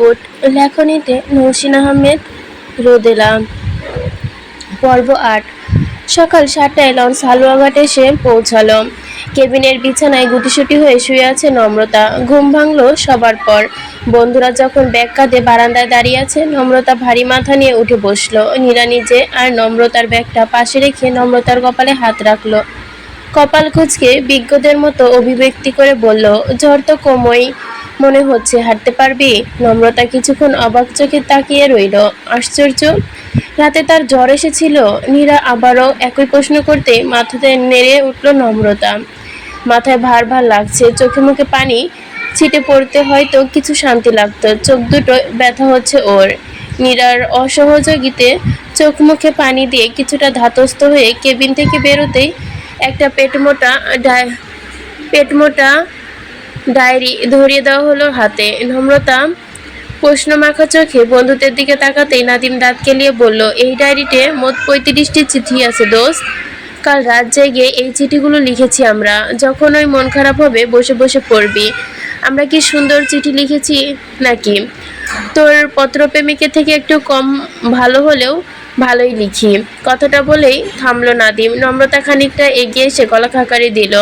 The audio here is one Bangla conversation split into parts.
মুকুট লেখনীতে নৌসিন আহমেদ রোদেলা পর্ব আট। সকাল সাতটায় লঞ্চ হালুয়াঘাট এসে পৌঁছালো। কেবিনের বিছানায় গুটিসুটি হয়ে শুয়ে আছে নম্রতা। ঘুম ভাঙলো সবার পর। বন্ধুরা যখন ব্যাগ কাঁধে বারান্দায় দাঁড়িয়ে আছে, নম্রতা ভারী মাথা নিয়ে উঠে বসল। নীরা নিজে আর নম্রতার ব্যাগটা পাশে রেখে নম্রতার কপালে হাত রাখল। কপাল কুচকে বিজ্ঞদের মতো অভিব্যক্তি করে বলল জ্বর তো কমই মনে হচ্ছে, হাঁটতে পারবি? নম্রতা কিছুক্ষণ অবাক চোখে তাকিয়ে রইল। আশ্চর্য। রাতে তার জ্বর এসেছিল। নীরা আবারও একই প্রশ্ন করতে মাথাতে নেড়ে উঠল নম্রতা। মাথায় ভার ভার লাগছে, চোখে মুখে পানি ছিটে পড়তে হয়তো কিছু শান্তি লাগতো। চোখ দুটো ব্যথা হচ্ছে ওর। নীরার অসহযোগিতে চোখ মুখে পানি দিয়ে কিছুটা ধাতস্থ হয়ে কেবিন থেকে বেরোতেই একটা পেটমোটা পেটমোটা ডায়েরি ধরিয়ে দেওয়া হলো হাতে। নম্রতা প্রশ্ন মাখা চোখে বন্ধুদের দিকে তাকাতেই নাদিম দাঁত কেলিয়ে বলল, এই ডায়েরিতে মোট পঁয়ত্রিশটি চিঠি আছে দোস্ত। কাল রাত জেগে এই চিঠিগুলো লিখেছি আমরা। যখন ওই মন খারাপ হবে, বসে বসে পড়বি। আমরা কি সুন্দর চিঠি লিখেছি নাকি? তোর পত্রপ্রেমিকের থেকে একটু কম ভালো হলেও ভালোই লিখি। কথাটা বলেই থামলো নাদিম। নম্রতা খানিকটা এগিয়ে এসে গলা খাকারি দিল।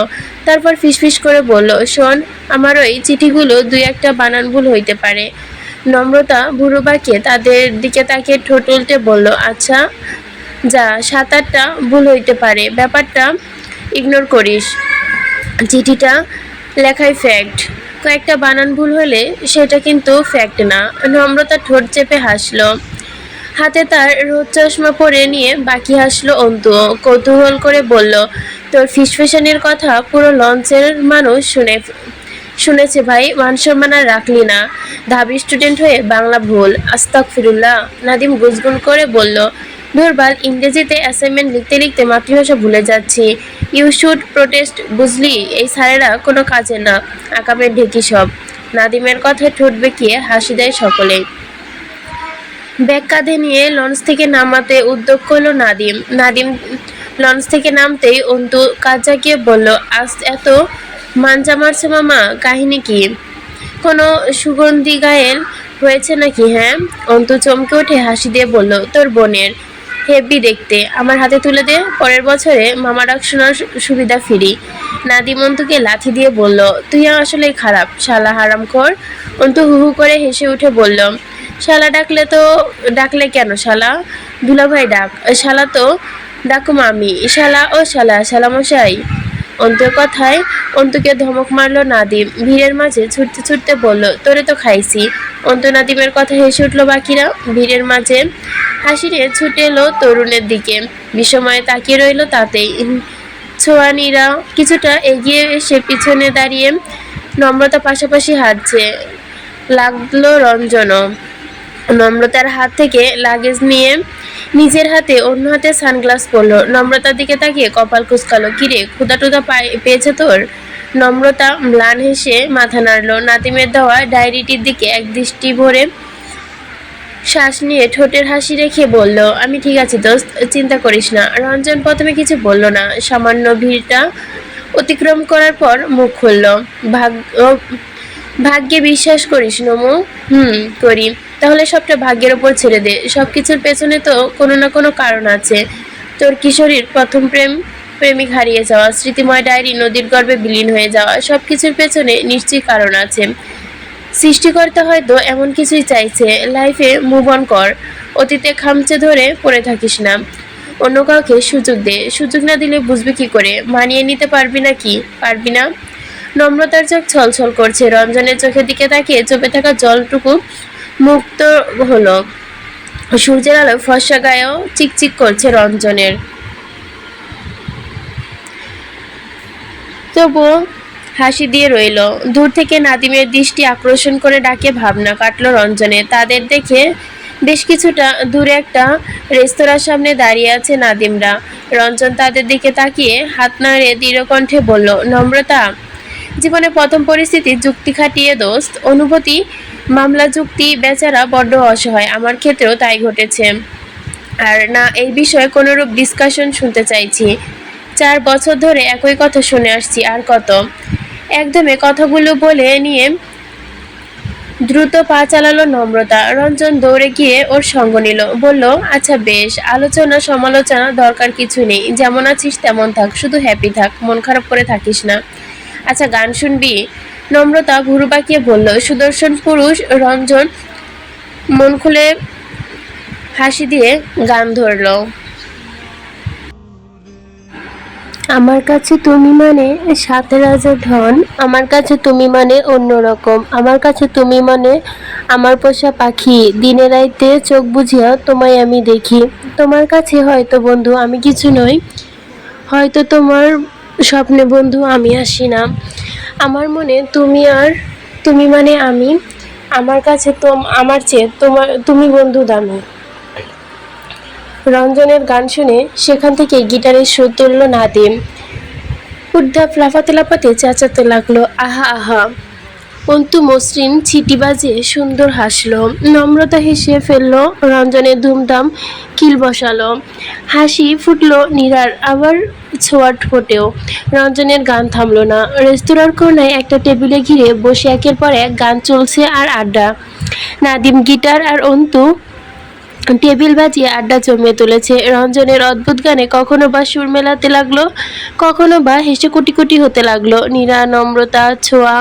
তারপর ফিসফিস করে বলল, শোন, আমার ওই চিঠিগুলো দুই একটা বানান ভুল হইতে পারে। নম্রতা বুড়ো বাঁকিয়ে তাদের দিকে তাকে ঠোঁট উল্টে বলল আচ্ছা যা, সাত আটটা ভুল হইতে পারে। ব্যাপারটা ইগনোর করিস। চিঠিটা লেখাই ফ্যাক্ট কয়েকটা বানান ভুল হলে সেটা কিন্তু ফ্যাক্ট না। নম্রতা ঠোঁট চেপে হাসলো। হাতে তার রোদ চশমা পরে নিয়ে বাকি হাসলো অন্তু। কৌতূহল করে বলল, তোর ফিসফিসানির কথা পুরো লঞ্চের মানুষ শুনে, শুনেছে ভাই, মান সম্মান আর রাখলি না। ধাবি স্টুডেন্ট হয়ে বাংলা ভুল। আস্তাক ফিরুল্লাহ নাদিম গুজগুন করে বলল দুর্বাল ইংরেজিতে অ্যাসাইনমেন্ট লিখতে লিখতে মাতৃভাষা ভুলে যাচ্ছি। ইউ শুড প্রোটেস্ট বুঝলি? এই স্যারেরা কোনো কাজে না। আকামের ঢেকি সব। নাদিমের কথায় ঠোঁট বেঁকিয়ে হাসি দেয় সকলে ব্যাগ কাঁধে নিয়ে লঞ্চ থেকে নামাতে উদ্যোগ করল নাদিম। নাদিম লঞ্চ থেকে নামতেই অন্তু কাজ জাগিয়ে বলল, আজ এত মাঞ্জা মারছে মামা, কাহিনী কি? কোনো সুগন্ধি গায়েল হয়েছে নাকি? হ্যাঁ। অন্তু চমকে উঠে হাসি দিয়ে বলল, তোর বোনের হেভি দেখতে। আমার হাতে তুলে দে, পরের বছরে মামা ডাক শোনার সুবিধা ফিরি। নাদিম অন্তুকে লাথি দিয়ে বলল, তুই আসলে খারাপ, শালা হারাম কর অন্তু হু হু করে হেসে উঠে বলল শালা ডাকলে তো ডাকলে কেন শালা? দুলাভাই ডাক শালা তো ডাকুম মামি, শালা ও শালা শালা মশাই। অন্তুর কথায় অন্তুকে ধমক মারলো নাদিম, ভিড়ের মাঝে ছুটতে ছুটতে বলল, তোরে তো খাইছি। অন্তু নাদিমের কথা হেসে উঠল বাকিরা, ভিড়ের মাঝে হাসি নিয়ে ছুটে এলো তরুণের দিকে। বিষময়ে তাকিয়ে রইল তাতেই। ছোয়ানিরা কিছুটা এগিয়ে এসে পিছনে দাঁড়িয়ে নম্রতা পাশাপাশি হাঁটছে। লাগল রঞ্জনও। নম্রতার হাত থেকে লাগেজ নিয়ে নিজের হাতে অন্য হাতে সানগ্লাস পরলো। নম্রতার দিকে তাকিয়ে কপাল কুচকালো। কিরে ক্ষুদা টুদা পায়ে পেয়েছে তোর? নম্রতা ম্লান হেসে মাথা নাড়লো। নাতিমের দেওয়া ডায়েরিটির দিকে এক দৃষ্টি ভরে শ্বাস নিয়ে ঠোঁটের হাসি রেখে বলল, আমি ঠিক আছি দোস্ত, চিন্তা করিস না। রঞ্জন প্রথমে কিছু বলল না। সামান্য ভিড়টা অতিক্রম করার পর মুখ খুলল। ভাগ্য, ভাগ্যে বিশ্বাস করিস, নমু? হুম, করি। তাহলে সবটা ভাগ্যের ওপর ছেড়ে দে। সব কিছুর পেছনে তো কোনো না কোনো কারণ আছে। তোর কিশোরীর প্রথম প্রেম, প্রেমিক হারিয়ে যাওয়া, স্মৃতিময় ডায়েরি, নদীর গর্ভে বিলীন হয়ে যাওয়া সব কিছুর পেছনে নিশ্চয়ই কারণ আছে। সৃষ্টিকর্তা হয়তো এমন কিছুই চাইছে। লাইফে মুভ অন কর। অতীতে খামচে ধরে পড়ে থাকিস না। অন্য কাউকে সুযোগ দে। সুযোগ না দিলে বুঝবি কি করে? মানিয়ে নিতে পারবি না কি? পারবি না? নম্রতার চোখ ছলছল করছে। রঞ্জনের চোখের দিকে তাকিয়ে চোপে থাকা জলটুকু মুক্ত হলো। সূর্যের আলো ফর্সা গায়েও চিকচিক করছে রঞ্জনের। তবুও হাসি দিয়ে রইল। দূর থেকে নাদিমের দৃষ্টি আকর্ষণ করে ডাকে ভাবনা কাটলো রঞ্জনে তাদের দেখে বেশ কিছুটা দূরে একটা রেস্তোরাঁর সামনে দাঁড়িয়ে আছে নাদিমরা। রঞ্জন তাদের দিকে তাকিয়ে হাত নাড়ে দৃঢ়কণ্ঠে বলল, নম্রতা, জীবনে প্রথম পরিস্থিতি, যুক্তি খাটিয়ে দোস্ত। অনুভূতি মামলা, যুক্তি, বেচারা বড্ড অসহায়। আমার ক্ষেত্রেও তাই ঘটেছে। আর না, এই বিষয়ে কোনোরূপ ডিসকাশন শুনতে চাইছি। চার বছর ধরে একই কথা শুনে আসছি, আর কত? একদমে কথাগুলো বলে নিয়ে দ্রুত পা চালালো নম্রতা। রঞ্জন দৌড়ে গিয়ে ওর সঙ্গ নিল। বলল আচ্ছা বেশ। আলোচনা, সমালোচনা দরকার কিছু নেই। যেমন আছিস তেমন থাক। শুধু হ্যাপি থাক। মন খারাপ করে থাকিস না। আচ্ছা গান শুনবি? নম্রতা ঘুরু পাকিয়ে বলল, সুদর্শন পুরুষ রঞ্জন মন খুলে হাসি দিয়ে গান ধরলো। আমার কাছে তুমি মানে সাত রাজা ধন, আমার কাছে তুমি মানে অন্যরকম আমার কাছে তুমি মানে আমার পোষা পাখি। দিনে রাইতে চোখ বুঝিয়া তোমায় আমি দেখি। তোমার কাছে হয়তো বন্ধু, আমি কিছু নই। হয়তো তোমার স্বপ্নে বন্ধু, আমি আসি না। আমার মনে তুমি আর, তুমি মানে আমি। আমার কাছে তোম, আমার চেয়ে তোমার, তুমি বন্ধু দামি। রঞ্জনের গান শুনে সেখান থেকে গিটারের সুর তুলল নাদিম। উদ্ধাপ লাফাতে লাফাতে চেঁচাতে লাগল, আহা আহা। অন্তু মসৃণ ছিটি বাজে সুন্দর হাসলো, নম্রতা হেসে ফেলল রঞ্জনের ধুমধাম কিল বসালো। হাসি ফুটলো নীরার, আবার ছোয়াট ফোটেও। রঞ্জনের গান থামলো না। রেস্তোরাঁর কোনায় একটা টেবিলে ঘিরে বসে একের পর এক গান চলছে আর আড্ডা। নাদিম গিটার আর অন্তু টেবিল বাজিয়ে আড্ডা জমিয়ে তুলেছে। রঞ্জনের অদ্ভুত গানে কখনো বা সুর মেলাতে লাগল, কখনো বা হেসে কুটি কুটি হতে লাগল। নীরা, নম্রতা, ছোঁয়া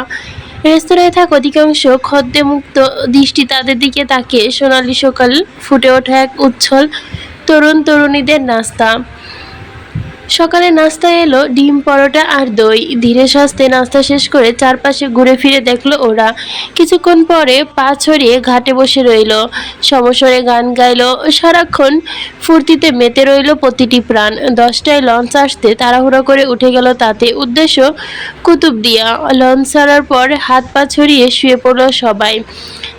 রেস্তোরাঁয় থাক অধিকাংশ খদ্দে মুক্ত দৃষ্টি তাদের দিকে তাকিয়ে সোনালি সকাল ফুটে ওঠা এক উচ্ছ্বল তরুণ তরুণীদের নাস্তা। সকালে নাস্তা এলো, ডিম, পরোটা আর দই। ধীরে সাস্তে নাস্তা শেষ করে চারপাশে ঘুরে ফিরে দেখল ওরা। কিছুক্ষণ পরে পা ছড়িয়ে ঘাটে বসে রইল। সমস্বরে গান গাইলো। সারাক্ষণ ফুর্তিতে মেতে রইল প্রতিটি প্রাণ। দশটায় লঞ্চ আসতে তাড়াহুড়ো করে উঠে গেল তাতে। উদ্দেশ্য, কুতুবদিয়া। লঞ্চ ছাড়ার পর হাত পা ছড়িয়ে শুয়ে পড়ল সবাই।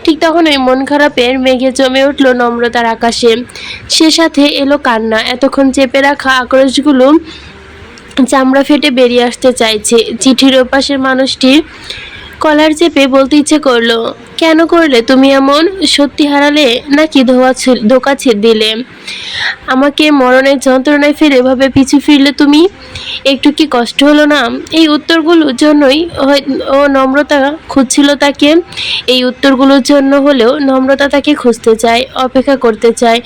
ঠিক তখন ওই মন খারাপের মেঘে জমে উঠল নম্রতার আকাশে। সে সাথে এলো কান্না। এতক্ষণ চেপে রাখা আক্রোশগুলো চামড়া ফেটে বেরিয়ে আসতে চাইছে। চিঠির ওপাশের মানুষটি কলার চেপে বলতে ইচ্ছে করল কেন করলে তুমি এমন সত্যি হারালে নাকি ধোয়া ধোকা দিলে? আমাকে মরণের যন্ত্রণায় ফেলে এভাবে পিছু ফিরলে তুমি? একটু কি কষ্ট হলো না? এই উত্তরগুলোর জন্যই ও নম্রতা খুঁজছিল তাকে। এই উত্তরগুলোর জন্য হলেও নম্রতা তাকে খুঁজতে চায়, অপেক্ষা করতে চায়।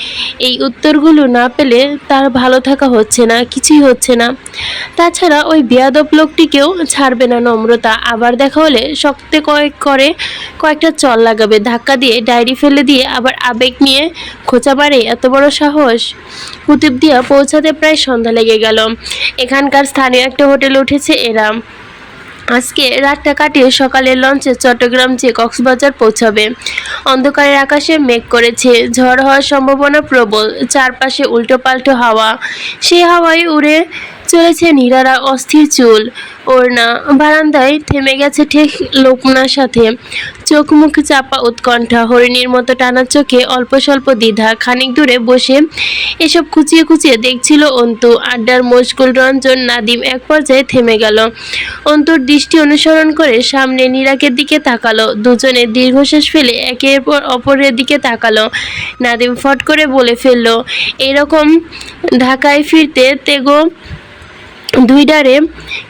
এই উত্তরগুলো না পেলে তার ভালো থাকা হচ্ছে না, কিছুই হচ্ছে না। তাছাড়া ওই বেয়াদব লোকটিকেও ছাড়বে না নম্রতা। আবার দেখা হলে শক্তে কয়েক করে কয়েকটা চল লাগাবে, ধাক্কা দিয়ে ডায়েরি ফেলে দিয়ে আবার আবেগ নিয়ে খোঁচা মারে এত বড় সাহস। কুতুব দিয়া পৌঁছাতে প্রায় সন্ধ্যা লেগে গেল। এখানকার স্থানীয় একটা হোটেলে উঠেছে এরা। আজকে রাতটা কাটিয়ে সকালের লঞ্চে চট্টগ্রাম যেয়ে কক্সবাজার পৌঁছাবে। অন্ধকারের আকাশে মেঘ করেছে, ঝড় হওয়ার সম্ভাবনা প্রবল, চারপাশে উল্টো পাল্টো হাওয়া। সেই হাওয়ায় উড়ে চলেছে নীরারা অস্থির চুল। ওড়না বারান্দায় থেমে গেছে ঠিক লোকনার সাথে। চোখ মুখ চাপা উৎকণ্ঠা, হরিণীর মতো টানা চোখে অল্প স্বল্প দ্বিধা, খানিক দূরে বসে এসব খুঁচিয়ে খুঁচিয়ে দেখছিল অন্তু। আড্ডার মশগুল রঞ্জন নাদিম এক পর্যায়ে থেমে গেল। অন্তুর দৃষ্টি অনুসরণ করে সামনে নীরাকের দিকে তাকালো। দুজনে দীর্ঘশ্বাস ফেলে একের পর অপরের দিকে তাকালো। নাদিম ফট করে বলে ফেলল, এরকম ঢাকায় ফিরতে তেগো দুইডারে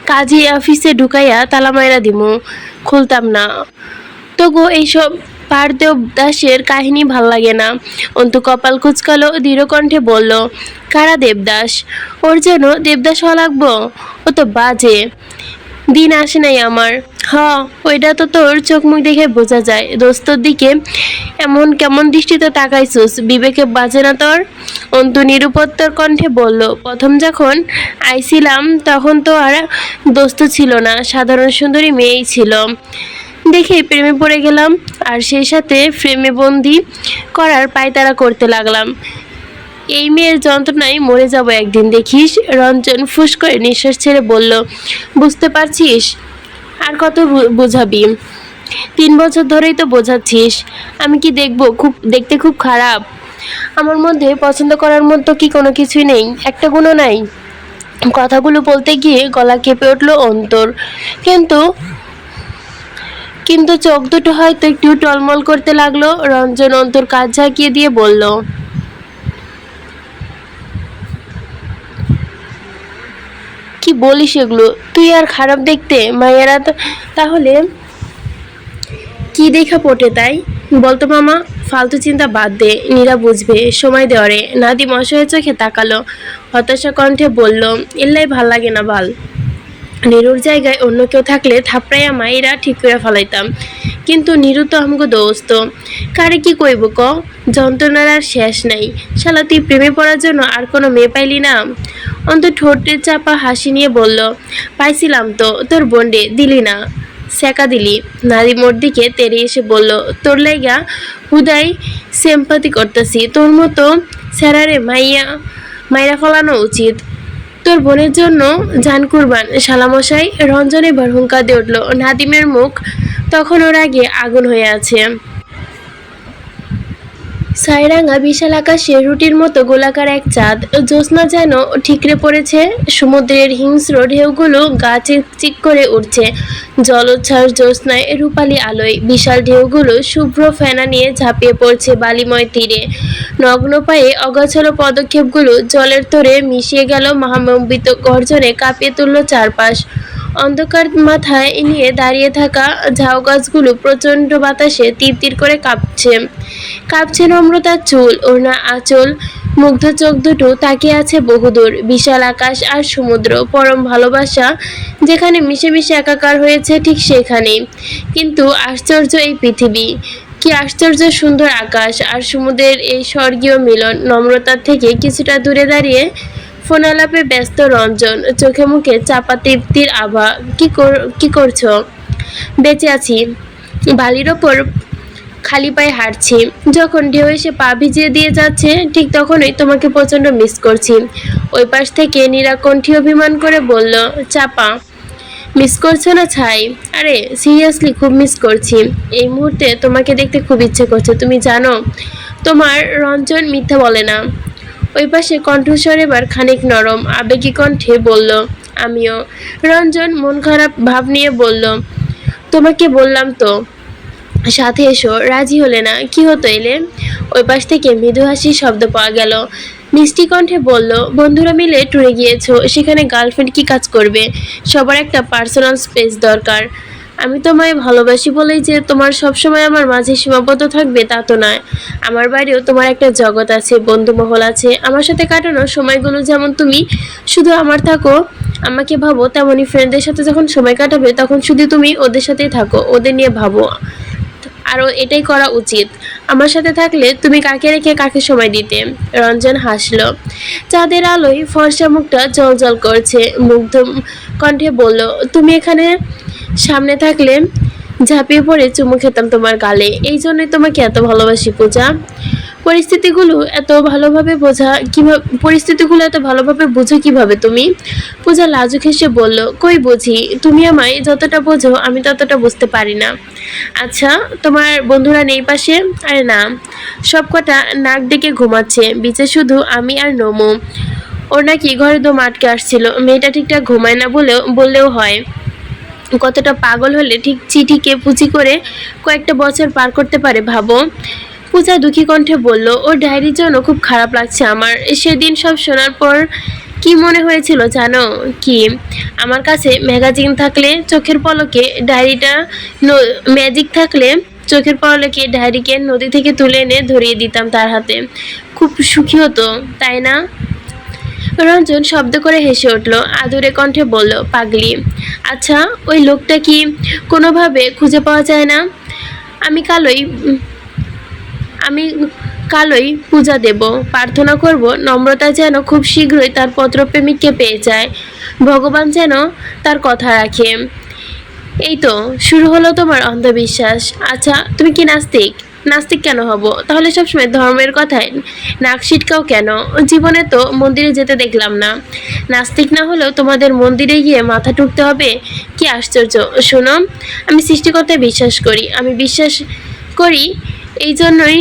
কাজী অফিসে ঢুকাইয়া তালা মাইরা দিমু। খুলতাম না। তবু এইসব পারদেব দাসের কাহিনী ভালো লাগে না। অন্তু কপাল কুচকালো দৃঢ়কণ্ঠে বলল, কারা দেবদাস? ওর যেন দেবদাস হওয়া লাগবো? ও তো বাজে। দিন আসে নাই আমার। হ ওইটা তো তোর চোখ মুখ দেখে বোঝা যায়। দোস্তর দিকে এমন কেমন দৃষ্টিতে তাকাইছুস? বিবেকে বাজে না তোর? অন্তু নিরুপত্তর কণ্ঠে বলল, প্রথম যখন আইছিলাম, তখন তো আর দোস্ত ছিল না, সাধারণ সুন্দরী মেয়েই ছিল। দেখে প্রেমে পড়ে গেলাম, আর সেই সাথে প্রেমে বন্দি করার পায়তারা করতে লাগলাম। এই মেয়ের যন্ত্রণায় মরে যাব একদিন, দেখিস? রঞ্জন ফুস করে নিঃশ্বাস ছেড়ে বলল, বুঝতে পারছিস? আর কত বোঝাবি? তিন বছর ধরেই তো বোঝাচ্ছিস। আমি কি দেখব? খুব, দেখতে খুব খারাপ। আমার মধ্যে পছন্দ করার মতো কি কোনো কিছুই নেই? একটা গুণও নাই। কথাগুলো বলতে গিয়ে গলা কেঁপে উঠল অন্তর। কিন্তু কিন্তু চোখ দুটো হয়তো একটু টলমল করতে লাগল। রঞ্জন অন্তর কাজ ঝাঁকিয়ে দিয়ে বলল কি বলিস এগুলো? তুই আর খারাপ দেখতে মায়েরা তো- তাহলে কি দেখা পটে তাই? বলতো মামা, ফালতু চিন্তা বাদ দে, নীরা বুঝবে, সময় দেওয়ারে। নাদি মশয়ের চোখে তাকালো, হতাশা কণ্ঠে বলল, এল্লাই ভালো লাগে না বাল নিরুর জায়গায় অন্য কেউ থাকলে থাপড়াইয়া মাইরা ঠিক করে ফেলাইতাম। কিন্তু নিরু তো আমগো দোস্ত। কারে কি কইব ক? যন্ত্রণার আর শেষ নাই। শালা তুই প্রেমে পড়ার জন্য আর কোনো মেয়ে পাইলি না? অন্ত ঠোঁটের চাপা হাসি নিয়ে বলল, পাইছিলাম তো, তোর বন্ডে, দিলি না। সেকা দিলি। নারী মোর দিকে তেরে এসে বলল, তোর লাইগা হুদাই সেম্পাতি করতেছি। তোর মতো স্যারারে মাইয়া, মাইরা ফলানো উচিত। তোর বোনের জন্য জান কুরবান। শালামশাই রঞ্জনে এবার হুঙ্কা দিয়ে উঠল। নাদিমের মুখ তখন ওর আগে আগুন হয়ে আছে। সাইরাঙ্গা বিশাল আকাশে রুটির মতো গোলাকার এক চাঁদ। জ্যোৎস্না যেন ঠিকরে পড়েছে, সমুদ্রের হিংস্র ঢেউগুলো গা চিকচিক করে উঠছে জলোচ্ছ্বাস জ্যোৎস্নায় রূপালী আলোয় বিশাল ঢেউগুলো শুভ্র ফেনা নিয়ে ঝাঁপিয়ে পড়ছে বালিময় তীরে। নগ্ন পায়ে অগাছালো পদক্ষেপগুলো জলের তোরে মিশিয়ে গেল মহামম্বিত গর্জনে কাঁপিয়ে তুলল চারপাশ। অন্ধকার মাথায় নিয়ে দাঁড়িয়ে থাকা ঝাউ গাছগুলো প্রচণ্ড বাতাসে তীর তীর করে কাঁপছে। কাঁপছে নম্রতার চুল ওনা আঁচল, মুগ্ধ চোখ দুটো তাকিয়ে আছে বহুদূর। বিশাল আকাশ আর সমুদ্র, পরম ভালোবাসা যেখানে মিশে মিশে একাকার হয়েছে ঠিক সেখানেই। কিন্তু আশ্চর্য এই পৃথিবী। কি আশ্চর্য সুন্দর আকাশ আর সমুদ্রের এই স্বর্গীয় মিলন। নম্রতার থেকে কিছুটা দূরে দাঁড়িয়ে ফোন আলাপে ব্যস্ত রঞ্জন, চোখে মুখে চাপা তৃপ্তির আভা। কি কি করছ? বেঁচে আছি। বালির ওপর খালি পায়ে হাঁটছি। যখন ঢেউ এসে পা ভিজিয়ে দিয়ে যাচ্ছে, ঠিক তখনই তোমাকে প্রচণ্ড মিস করছি। ওই পাশ থেকে নীরাকণ্ঠী অভিমান করে বলল, চাপা মিস করছ না ছাই? আরে সিরিয়াসলি খুব মিস করছি। এই মুহূর্তে তোমাকে দেখতে খুব ইচ্ছে করছে। তুমি জানো, তোমার রঞ্জন মিথ্যা বলে না। ওই পাশে কণ্ঠস্বর এবার খানিক নরম, আবেগী কণ্ঠে বলল, আমিও। রঞ্জন মন খারাপ ভাব নিয়ে বলল, তোমাকে বললাম তো। সাথে এসো, রাজি হলে না, কি হতো এলে? ওই পাশ থেকে মৃদু হাসির শব্দ পাওয়া গেল। মিষ্টি কণ্ঠে বলল, বন্ধুরা মিলে ট্যুরে গিয়েছো, সেখানে গার্লফ্রেন্ড কি কাজ করবে? সবার একটা পার্সোনাল স্পেস দরকার। আমি তোমায় ভালোবাসি বলেই যে তোমার সবসময় আমার মাঝে সীমাবদ্ধ থাকবে, তা তো নয়। আমার বাইরেও তোমার একটা জগৎ আছে, বন্ধুমহল আছে। আমার সাথে কাটানো সময়গুলো যেমন তুমি শুধু আমার থাকো, আমাকে ভাবো তেমনই ফ্রেন্ডদের সাথে যখন সময় কাটাবে, তখন শুধু তুমি ওদের সাথেই থাকো, ওদের নিয়ে ভাবো। আরও এটাই করা উচিত। আমার সাথে থাকলে তুমি কাকে রেখে কাকে সময় দিতে? রঞ্জন হাসলো। চাঁদের আলোয় ফর্সা মুখটা জল করছে। মুগ্ধ কণ্ঠে বলল, তুমি এখানে সামনে থাকলে ঝাঁপিয়ে পড়ে চুমু খেতাম তোমার গালে। এই জন্যই তোমাকে এত ভালোবাসি, পূজা। পরিস্থিতিগুলো এত ভালোভাবে বোঝা কীভাবে পরিস্থিতিগুলো এত ভালোভাবে বুঝো কীভাবে তুমি? পূজা লাজুক হেসে বলল, কই বুঝি? তুমি আমায় যতটা বোঝো, আমি ততটা বুঝতে পারি না। আচ্ছা তোমার বন্ধুরা নেই পাশে? আরে না সবকটা নাক ডেকে ঘুমাচ্ছে, বিচে শুধু আমি আর নমু। ওর নাকি ঘরে দম আটকে আসছিল, মেয়েটা ঠিকঠাক ঘুমায় না বলেও বললেও হয়। কতটা পাগল হলে ঠিক চিঠিকে পুঁচি করে কয়েকটা বছর পার করতে পারে ভাবো। পূজা দুঃখী কণ্ঠে বলল ওর ডায়েরির জন্য খুব খারাপ লাগছে আমার। সেদিন সব শোনার পর কি মনে হয়েছিল জানো কি? আমার কাছে ম্যাগাজিন থাকলে চোখের পলকে ডায়েরিটা ম্যাজিক থাকলে চোখের পলকে ডায়েরিকে নদী থেকে তুলে এনে ধরিয়ে দিতাম তার হাতে। খুব সুখী হতো, তাই না? রঞ্জন শব্দ করে হেসে উঠল। আদুরে কণ্ঠে বলল, পাগলি আচ্ছা ওই লোকটা কি কোনোভাবে খুঁজে পাওয়া যায় না? আমি কালই আমি কালই পূজা দেব। প্রার্থনা করব, নম্রতা যেন খুব শীঘ্রই তার পত্রপ্রেমিককে পেয়ে যায়। ভগবান যেন তার কথা রাখে। এই তো, শুরু হলো তোমার অন্ধবিশ্বাস। আচ্ছা তুমি কি নাস্তিক? নাস্তিক কেন হব? তাহলে সবসময় ধর্মের কথায় নাক ছিটকাও কেন? জীবনে তো মন্দিরে যেতে দেখলাম না। নাস্তিক না হলেও তোমাদের মন্দিরে গিয়ে মাথা টুকতে হবে? কি আশ্চর্য! শোনো, আমি সৃষ্টিকর্তায় বিশ্বাস করি। আমি বিশ্বাস করি এই জন্যই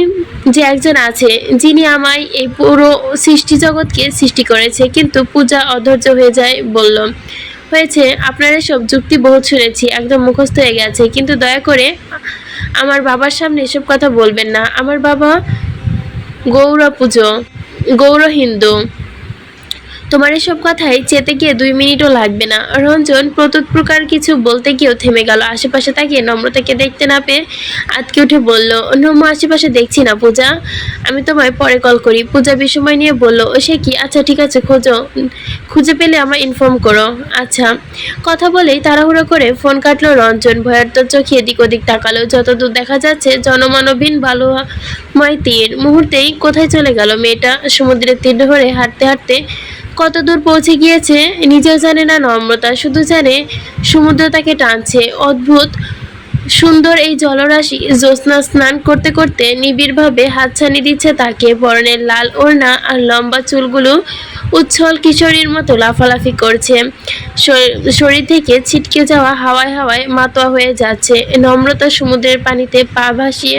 যে একজন আছে, যিনি আমায় এই পুরো সৃষ্টি জগৎকে সৃষ্টি করেছে। কিন্তু পূজা অধৈর্য হয়ে যায় বলল, হয়েছে, আপনারা সব যুক্তি বহুত শুনেছি, একদম মুখস্থ হয়ে গেছে। কিন্তু দয়া করে আমার বাবার সামনে এসব কথা বলবেন না। আমার বাবা গৌর পুজো গৌর হিন্দু। তোমার এসব কথাই চেতে গিয়ে দুই মিনিটও লাগবে না। রঞ্জন প্রতুত প্রকার কিছু বলতে গিয়েও থেমে গেল। আশেপাশে তাকিয়ে নম্রতাকে দেখতে না পেয়ে আটকে উঠে বলল নম্র আশেপাশে দেখছি না পূজা। আমি তোমায় পরে কল করি। পূজা বিসময় নিয়ে বলল, ও, সে কি? আচ্ছা ঠিক আছে, খোঁজো। খুঁজে পেলে আমার ইনফর্ম করো। আচ্ছা। কথা বলেই তাড়াহুড়ো করে ফোন কাটলো রঞ্জন। ভয়ার্ত চোখে এদিক ওদিক তাকালো। যতদূর দেখা যাচ্ছে, জনমানবহীন বালুময় তীর। মুহূর্তেই কোথায় চলে গেল মেয়েটা? সমুদ্রের তীর ধরে হাঁটতে হাঁটতে কত দূর পৌঁছে গিয়েছে, নিজেও জানে না, নম্রতা শুধু জানে, সমুদ্র তাকে টানছে। অদ্ভুত, সুন্দর এই জলরাশি, জ্যোৎস্না স্নান করতে করতে নিবিড়ভাবে হাতছানি দিচ্ছে তাকে। পরনের লাল ওড়না আর লম্বা চুলগুলো উচ্ছল কিশোরীর মতো লাফালাফি করছে। শরীর থেকে ছিটকে যাওয়া হাওয়ায় হাওয়ায় মাতোয়া হয়ে যাচ্ছে। নম্রতা সমুদ্রের পানিতে পা ভাসিয়ে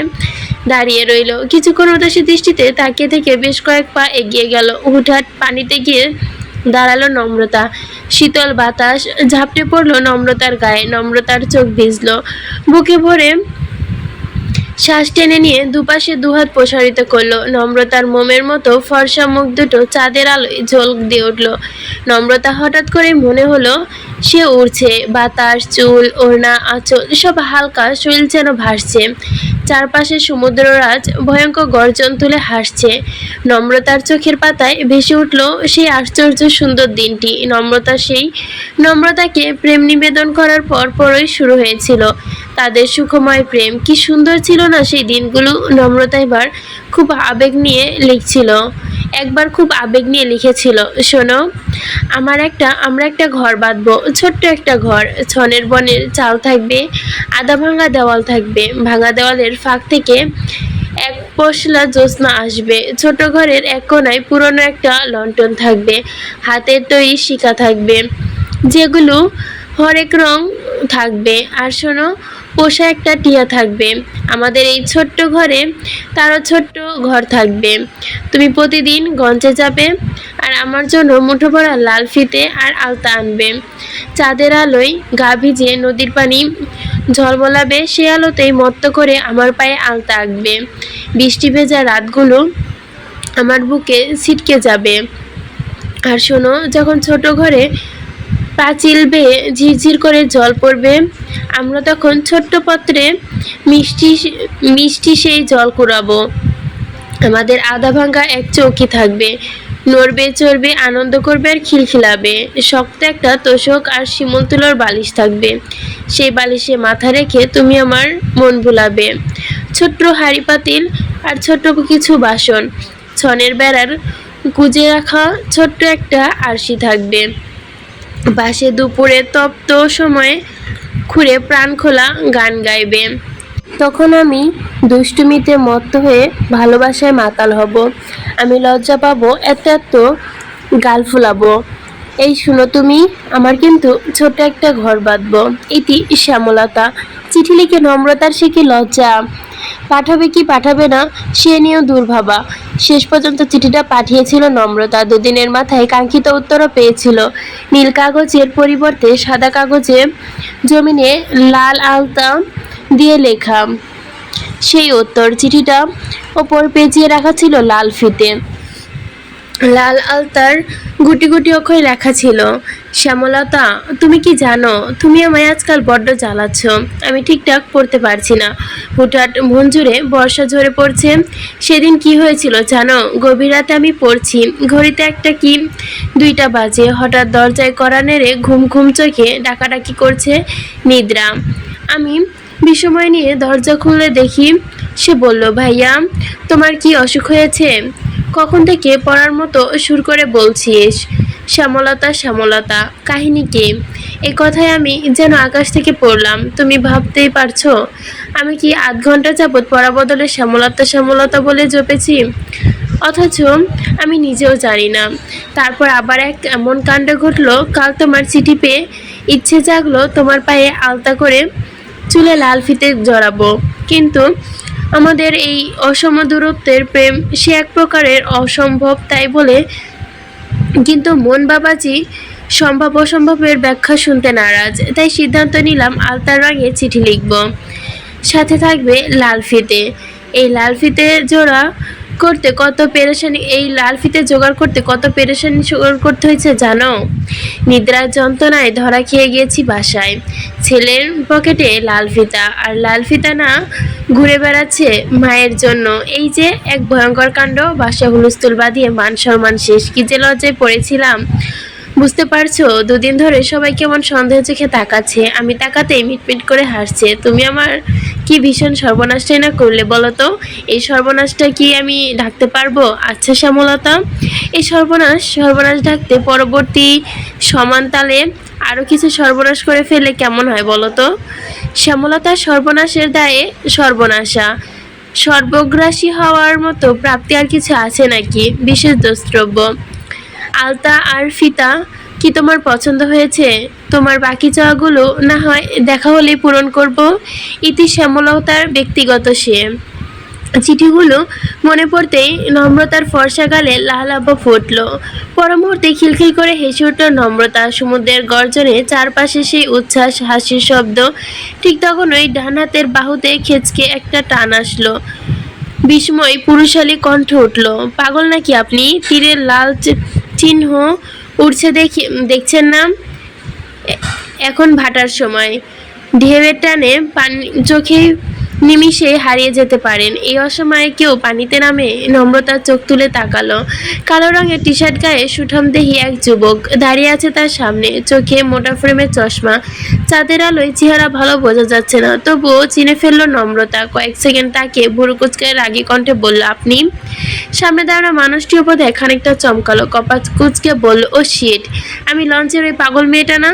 দাঁড়িয়ে রইল। কিছুক্ষণ উদাসী দৃষ্টিতে তাকিয়ে থেকে বেশ কয়েক পা এগিয়ে গেল। হুটহাট পানিতে গিয়ে দাঁড়াল নম্রতা। শীতল বাতাস ঝাপটে পড়ল নম্রতার গায়ে। নম্রতার চোখ ভিজলো। বুকে ভরে শ্বাস টেনে নিয়ে দুপাশে দুহাত প্রসারিত করল। নম্রতার মোমের মতো ফর্সা মুখ দুটো চাঁদের আলোয় ঝলক দিয়ে উঠল। নম্রতা হঠাৎ করে মনে হলো সে উড়ছে, বাতাস, চুল, ওড়না, আঁচল সব হালকা শরীর যেন ভাসছে। চারপাশে সমুদ্ররাজ ভয়ঙ্কর গর্জন তুলে হাসছে। নম্রতার চোখের পাতায় ভেসে উঠল সেই আশ্চর্য সুন্দর দিনটি। নম্রতা সেই নম্রতাকে প্রেম নিবেদন করার পর পরই শুরু হয়েছিল। তাদের সুখময় প্রেম, কি সুন্দর ছিল না সেই দিনগুলো, নম্রতা এবার খুব আবেগ নিয়ে লিখছিল। একবার খুব আবেগ নিয়ে লিখেছিল, শোনো, আমার একটা, আমরা একটা ঘর বাঁধবো, ছোট্ট একটা ঘর, ছনের বনের চাল থাকবে আদা ভাঙা দেওয়াল থাকবে, ভাঙা দেওয়ালের ফাঁক থেকে এক পশলা জ্যোৎস্না আসবে, ছোট ঘরের এক কোনায় পুরনো একটা লন্ঠন থাকবে, হাতের তৈরি শিকা থাকবে, যেগুলো হরেক রং থাকবে, আর শোনো পোষা একটা টিয়া থাকবে। আমাদের এই ছোট্ট ঘরে তারও ছোট্ট ঘর থাকবে। তুমি প্রতিদিন গঞ্জে যাবে আর আমার জন্য মুঠো ভরা লাল ফিতে আর আলতা আনবে। চাঁদের আলোয় গা ভিজিয়ে নদীর পানি ঝলমলাবে, সে আলোতেই মত্ত করে আমার পায়ে আলতা আঁকবে। বৃষ্টি ভেজা রাতগুলো আমার বুকে ছিটকে যাবে। আর শোনো, যখন ছোট ঘরে পাঁচিল বেয়ে ঝিরঝির করে জল পড়বে। আমরা তখন ছোট্ট পাত্রে মিষ্টি মিষ্টি সেই জল কুড়াবো। আমাদের আধা ভাঙ্গা এক চৌকি থাকবে। নড়বে, চড়বে, আনন্দ করবে আর খিলখিলাবে। শক্ত একটা তোষক আর শিমুল তুলোর বালিশ থাকবে। সেই বালিশে মাথা রেখে তুমি আমার মন ভুলাবে। ছোট্ট হাঁড়ি পাতিল আর ছোট্ট কিছু বাসন। ছনের বেড়ার গুজে রাখা ছোট্ট একটা আরশি থাকবে। বাসে দুপুরে তপ্ত সময়ে খুঁড়ে প্রাণ খোলা গান গাইবে। তখন আমি দুষ্টুমিতে মত্ত হয়ে ভালোবাসায় মাতাল হব। আমি লজ্জা পাবো, এত এত গাল ফুলাবো। এই শুনো তুমি, আমার কিন্তু ছোট একটা ঘর বাঁধবো। এটি শ্যামলতা। চিঠি লিখে নম্রতার সে কি লজ্জা? পাঠাবে কি পাঠাবে না, সে নিয়েও দুর্ভাবা। শেষ পর্যন্ত চিঠিটা পাঠিয়েছিল নম্রতা। দুদিনের মাথায় কাঙ্ক্ষিত উত্তরও পেয়েছিল। নীল কাগজের পরিবর্তে সাদা কাগজে জমিনে লাল আলতা দিয়ে লেখা। সেই উত্তর চিঠিটা ওপর পেঁচিয়ে রাখা ছিল লাল ফিতে। লাল আলতার গুটি গুটি অক্ষরে লেখা ছিল, শ্যামলতা, তুমি কি জানো, তুমি আমায় আজকাল বড্ড জ্বালাচ্ছ, আমি ঠিকঠাক পড়তে পারছি না। হুটহাট মন জুড়ে বর্ষা ঝরে পড়ছে। সেদিন কি হয়েছিল জানো, গভীর রাতে আমি পড়ছি, ঘড়িতে একটা কি, দুইটা বাজে, হঠাৎ দরজায় কড়া নেড়ে ঘুম ঘুম চোখে ডাকাডাকি করছে নিদ্রা। আমি বিষময় নিয়ে দরজা খুলে দেখি, সে বলল, ভাইয়া, তোমার কি অসুখ হয়েছে? কখন থেকে পড়ার মতো সুর করে বলছিস শ্যামলতা শ্যামলতা, কাহিনী কে? এ কথায় আমি যেন আকাশ থেকে পড়লাম। তুমি ভাবতেই পারছ? আমি কি আধ ঘণ্টা যাবৎ পড়া বদলে শ্যামলতা শ্যামলতা বলে জপেছি? অথচ আমি নিজেও জানি না। তারপর আবার এক এমন কাণ্ড ঘটলো, কাল তোমার চিঠি পেয়ে ইচ্ছে জাগলো তোমার পায়ে আলতা করে চুলে লাল ফিতে জড়াবো। কিন্তু আমাদের এই অসম দূরত্বের প্রেম সে এক প্রকারের অসম্ভব তাই বলে কিন্তু মন বাবাজি সম্ভব অসম্ভবের ব্যাখ্যা শুনতে নারাজ। তাই সিদ্ধান্ত নিলাম আলতার রঙে চিঠি লিখব। সাথে থাকবে লাল ফিতে এই লাল ফিতে জোড়া করতে, কত পেরেশানি, এই লাল ফিতে জোগাড় করতে কত পেরেশানি জোগাড় করতে হয়েছে জানো? নিদ্রার যন্ত্রণায় ধরা খেয়ে গিয়েছি বাসায়। ছেলের পকেটে লাল ফিতা আর লাল ফিতা না ঘুরে বেড়াচ্ছে মায়ের জন্য। এই যে এক ভয়ঙ্কর কাণ্ড বাসা হুলস্থুল বাঁধিয়ে মান সম্মান শেষ। কি যে লজ্জায় পড়েছিলাম। বুঝতে পারছ, দুদিন ধরে সবাই কেমন সন্দেহ চোখে তাকাচ্ছে। আমি তাকাতেই মিটমিট করে হাসছে। তুমি আমার কি ভীষণ সর্বনাশটাই না করলে বলো তো? এই সর্বনাশটা কি আমি ঢাকতে পারব? আচ্ছা শ্যামলতা, এই সর্বনাশ সর্বনাশ ঢাকতে পরবর্তী সমান তালে আরও কিছু সর্বনাশ করে ফেলে কেমন হয় বলো তো? শ্যামলতার সর্বনাশের দায়ে সর্বনাশা। সর্বগ্রাসী হওয়ার মতো প্রাপ্তি আর কিছু আছে নাকি? বিশেষ দ্রষ্টব্য আলতা আর ফিতা কি তোমার পছন্দ হয়েছে? তোমার বাকি চাওয়াগুলো না হয় দেখা হলেই পূরণ করব। ইতি শ্যামলতার ব্যক্তিগত সে। চিঠিগুলো মনে পড়তেই নম্রতার ফর্সা গালে আব্বা ফুটল। পর মুহূর্তে খিলখিল করে হেসে উঠল নম্রতা। সমুদ্রের গর্জনে চারপাশে সেই উচ্ছ্বাস, হাসির শব্দ, ঠিক তখন ওই ডান হাতের বাহুতে খেচকে একটা টান আসলো। বিস্ময় পুরুষালী কণ্ঠ উঠল, পাগল নাকি আপনি? তীরের লাল চিহ্ন উঠছে দেখি দেখছেন না? এখন ভাটার সময়। ঢেউয়ের টানে পানি চোখে নিমিষে হারিয়ে যেতে পারেন। এই অসময়ে কেউ পানিতে নামে নম্রতার চোখ তুলে তাকালো। কালো রঙের টি শার্ট গায়ে সুঠাম দেহি এক যুবক দাঁড়িয়ে আছে তার সামনে। চোখে মোটা ফ্রেমের চশমা। চাঁদের আলোয় চেহারা ভালো বোঝা যাচ্ছে না। তবুও চিনে ফেলল নম্রতা। কয়েক সেকেন্ড তাকে ভুরু কুচকে রাগী কণ্ঠে বলল, আপনি? সামনে দাঁড়ানো মানুষটির দিয়ে খানিকটা চমকালো। কপাত কুচকে বলল, ও শিট আমি লঞ্চের ওই পাগল মেয়েটা না?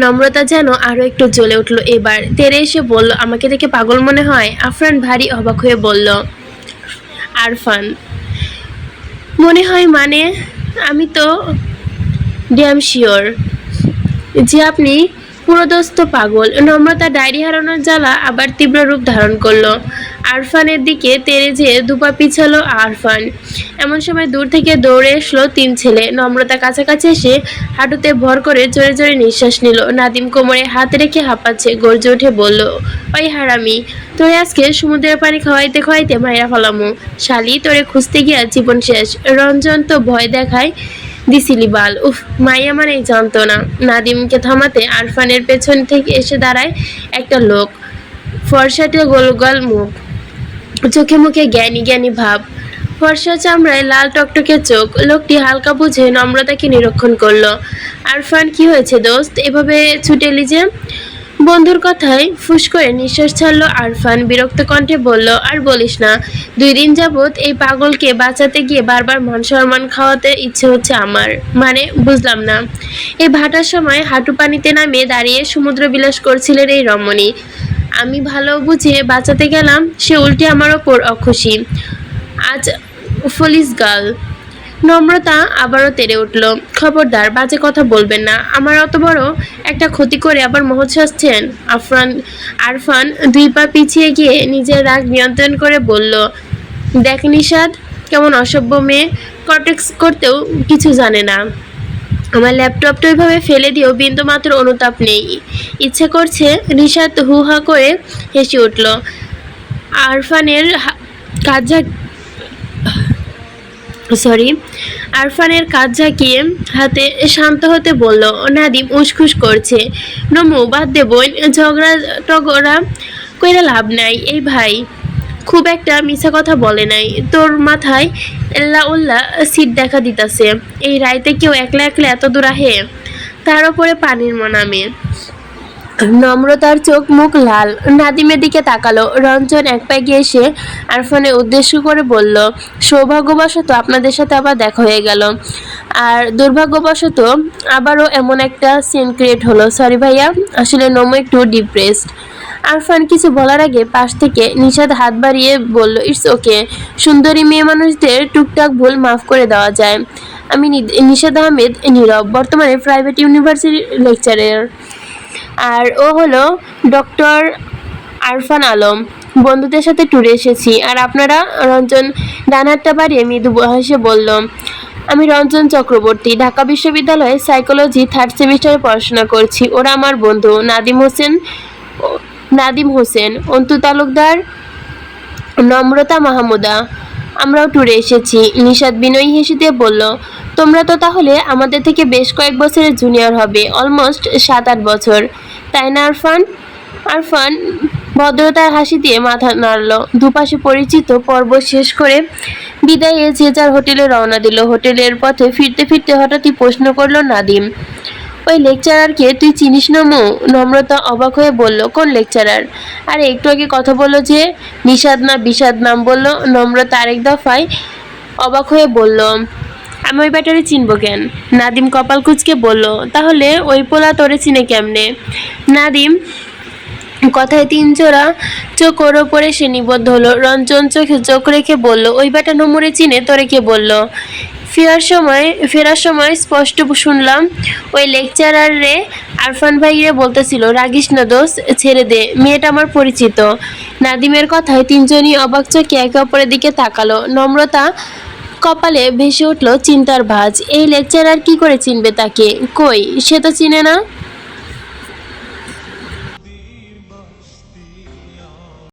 নম্রতা যেন আরও একটু জ্বলে উঠল এবার। তেরে এসে বলল, আমাকে দেখে পাগল মনে হয়? আফরান ভারী অবাক হয়ে বলল, আরফান, মনে হয় মানে আমি তো ড্যাম শিওর যে আপনি পুরোদস্ত পাগল। নম্রতা ডায়েরি হারানোর জ্বালা আবার তীব্র রূপ ধারণ করল। আরফানের দিকে তেরে যেয়ে দুপা পিছালো আরফান। এমন সময় দূর থেকে দৌড়ে এসলো তিন ছেলে। নম্রতা কাছাকাছি এসে হাঁটুতে ভর করে জোরে জোরে নিঃশ্বাস নিল। নাদিম কোমরে হাত রেখে হাঁপাচ্ছে, গর্জে উঠে বলল, ওই হারামি, তোরে আজকে সমুদ্রের পানি খাওয়াইতে খাওয়াইতে মায়েরা ফলামু। শালি, তোরে খুঁজতে গিয়া জীবন শেষ। রঞ্জন তো ভয় দেখায় দিছিলি বাল। উফ মাই আমার এই যন্ত্রণা নাদিমকে থামাতে আরফানের পেছন থেকে এসে দাঁড়ায় একটা লোক। ফর্সাটে গোলগাল মুখ। চোখে মুখে জ্ঞানী জ্ঞানী ভাব। ফর্সা চামড়ায় লাল টকটকে চোখ, লোকটি হালকা বুঝে নম্রতাকে নিরীক্ষণ করল। আরফান, কি হয়েছে দোস্ত? এভাবে ছুটে যে? বন্ধুর কথায় ফুস করে নিঃশ্বাস ছাড়লো আরফান। বিরক্ত কণ্ঠে বলল, আর বলিস না, দুই দিন যাবৎ এই পাগলকে বাঁচাতে গিয়ে বারবার মান সম্মান খাওয়াতে ইচ্ছে হচ্ছে আমার। মানে বুঝলাম না। এই ভাটার সময় হাঁটু পানিতে নামিয়ে দাঁড়িয়ে সমুদ্র বিলাস করছিলেন এই রমণী। আমি ভালো বুঝে বাঁচাতে গেলাম, সে উল্টে আমার ওপর অখুশি। আজ ফলিস গার্ল নম্রতা আবারও তেরে উঠল। খবরদার, বাজে কথা বলবেন না। আমার অত বড় একটা ক্ষতি করে আবার মহৎ আফরান আরফান দুই পা পিছিয়ে গিয়ে নিজের রাগ নিয়ন্ত্রণ করে বলল, দেখ নিষাদ কেমন অসভ্য মেয়ে। কটেক্স করতেও কিছু জানে না। আমার ল্যাপটপটা ওইভাবে ফেলে দিয়েও বিন্দু মাত্র অনুতাপ নেই। ইচ্ছে করছে নিষাদ হু হা করে হেসে উঠল। আরফানের কাজ সরি, আরফানের কাজ ঝাঁকিয়ে হাতে শান্ত হতে বলল, নাদিম উসখুস করছে। নমু, বাদ দে ঝগড়া টগড়া কইরা লাভ নাই। এই ভাই খুব একটা মিছা কথা বলে নাই। তোর মাথায় এল্লা উল্লা সিট দেখা দিতাছে। এই রাইতে কেউ একলা একলা এত দূর আহে? তার ওপরে পানির মনামে নম্রতার চোখ মুখ লাল। নাদিমের দিকে তাকালো। রঞ্জন এক পায়ে এসে আরফানের উদ্দেশ্য করে বলল, সৌভাগ্যবশত আপনাদের সাথে আবার দেখা হয়ে গেল। আর দুর্ভাগ্যবশত আবারও এমন একটা সিন ক্রিয়েট হলো। সরি ভাইয়া, আসলে নমো একটু ডিপ্রেসড আরফান কিছু বলার আগে পাশ থেকে নিষাদ হাত বাড়িয়ে বলল ইটস ওকে সুন্দরী মেয়ে মানুষদের টুকটাক ভুল মাফ করে দেওয়া যায়। আমি নিষাদ আহমেদ নীরব, বর্তমানে প্রাইভেট ইউনিভার্সিটি লেকচারার আর ও হলো ডক্টর আরফান আলম। বন্ধুদের সাথে ট্যুরে এসেছি। আর আপনারা রঞ্জন ডানহাতটা বাড়িয়ে মৃদু হেসে বলল আমি রঞ্জন চক্রবর্তী, ঢাকা বিশ্ববিদ্যালয়ে সাইকোলজি থার্ড সেমিস্টারে পড়াশোনা করছি। ওরা আমার বন্ধু নাদিম হোসেন নাদিম হোসেন, অন্তু তালুকদার, নম্রতা মাহমুদা। আমরাও ট্যুরে এসেছি। নিষাদ বিনয়ী হেসে দিয়ে বলল, তোমরা তো তাহলে আমাদের থেকে বেশ কয়েক বছরের জুনিয়র হবে অলমোস্ট সাত আট বছর। তাই না আরফান? আরফান ভদ্রতার হাসি দিয়ে মাথা নাড়ল। দুপাশে পরিচিত পর্ব শেষ করে বিদায়ে যে যার হোটেলে রওনা দিল। হোটেলের পথে ফিরতে ফিরতে হঠাৎই প্রশ্ন করল নাদিম। ওই লেকচারারকে তুই চিনিস না মো? নম্রতা অবাক হয়ে বলল, কোন লেকচারার? আর একটু আগে কথা বলল যে নিষাদ না বিষাদ নাম বলল। নম্রতা আরেক দফায় অবাক হয়ে বলল, আমি ওই ব্যাটারি চিনবো কেন? নাদিম কপাল কুচকে বলল, তাহলে ওই পোলা তোরে চিনে কেমনে? নাদিম কথায় তিন জোড়া চোখ ওর ওপরে সে নিবদ্ধ হলো। রঞ্জন চোখে চোখ রেখে বলল, ওই বেটা নমরে চিনে? তোরে কে বলল? ফেরার সময় ফেরার সময় স্পষ্ট শুনলাম, ওই লেকচারার রে আরফান ভাইরে বলতেছিল, রাগিস না দোষ ছেড়ে দে, মেয়েটা আমার পরিচিত। নাদিমের কথায় তিনজনই অবাক চোখে একে অপরের দিকে তাকালো। নম্রতা কপালে ভেসে উঠল চিন্তার ভাঁজ। এই লেকচারার কি করে চিনবে তাকে? কই? সে তো চিনে না?